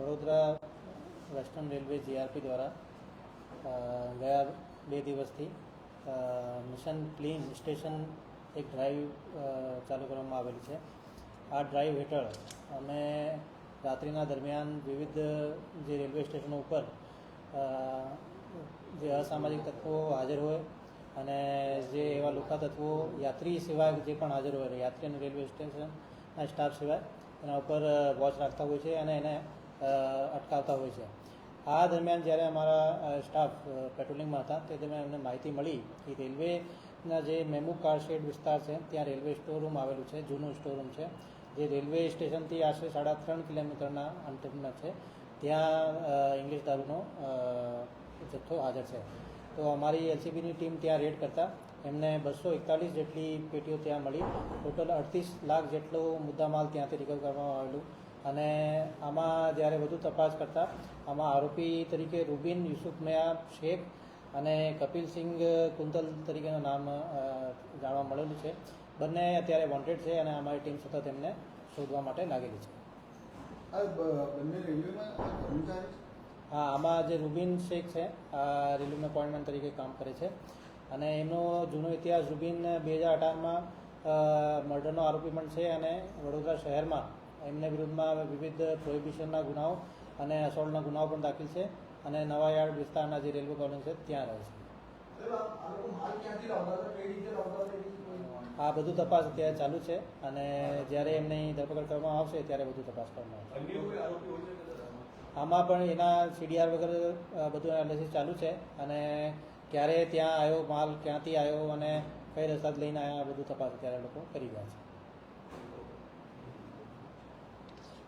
Vadodara western railway GRP દ્વારા ગયા બે દિવસથી મિશન ક્લીન સ્ટેશન એક ડ્રાઈવ ચાલુ કરવામાં આવેલી છે. આ ડ્રાઈવ હેઠળ અમે રાત્રિના દરમિયાન વિવિધ જે રેલવે સ્ટેશનો ઉપર જે અસામાજિક તત્વો હાજર હોય અને જે એવા લુખા તત્વો, યાત્રી સિવાય જે પણ હાજર હોય, યાત્રી અને રેલવે સ્ટેશનના સ્ટાફ સિવાય, એના ઉપર વોચ રાખતા હોય છે અને એને અટકાવતા હોય છે. આ દરમિયાન જ્યારે અમારા સ્ટાફ પેટ્રોલિંગમાં હતા, તે દરમિયાન અમને માહિતી મળી કે રેલવેના જે મેમુ કારશેડ વિસ્તાર છે, ત્યાં રેલવે સ્ટોર રૂમ આવેલું છે, જૂનું સ્ટોર રૂમ છે. જે રેલવે સ્ટેશનથી આશરે સાડા ત્રણ કિલોમીટરના અંતરના છે. ત્યાં ઇંગ્લિશ દારૂનો જથ્થો હાજર છે. તો અમારી એલસીબીની ટીમ ત્યાં રેડ કરતા. એમને બસો એકતાલીસ જેટલી પેટીઓ ત્યાં મળી. ટોટલ અડતીસ લાખ જેટલો મુદ્દામાલ ત્યાંથી રિકવર કરવામાં આવેલું. અને આમાં જ્યારે વધુ તપાસ કરતા આમાં આરોપી તરીકે રૂબિન યુસુફ મયા શેખ અને કપિલસિંહ કુંતલ તરીકેનું નામ જાણવા મળેલું છે. બંને અત્યારે વોન્ટેડ છે અને અમારી ટીમ સતત એમને શોધવા માટે લાગેલી છે? હા આમાં જે રૂબિન શેખ છે આ રેલવેમાં અપોઇન્ટમેન્ટ તરીકે કામ કરે છે. અને એમનો જૂનો ઇતિહાસ રૂબિન બે હજાર અઢારમાં મર્ડરનો આરોપી પણ છે અને વડોદરા શહેરમાં એમના વિરુદ્ધમાં વિવિધ પ્રોહિબિશનના ગુનાઓ અને અસોલ્ટના ગુનાઓ પણ દાખલ છે અને નવા યાર્ડ વિસ્તારના જે રેલવે કોલોની છે ત્યાં રહે છે. આ બધું તપાસ અત્યારે ચાલુ છે અને જ્યારે એમની ધરપકડ કરવામાં આવશે ત્યારે બધું તપાસ કરવામાં આવશે. આમાં પણ એના સીડીઆર વગર બધું એનાલિસિસ ચાલુ છે અને ક્યારે ત્યાં આવ્યો માલ ક્યાંથી આવ્યો અને કઈ રસ્તા લઈને આવ્યા આ બધું તપાસ અત્યારે લોકો કરી રહ્યા છે.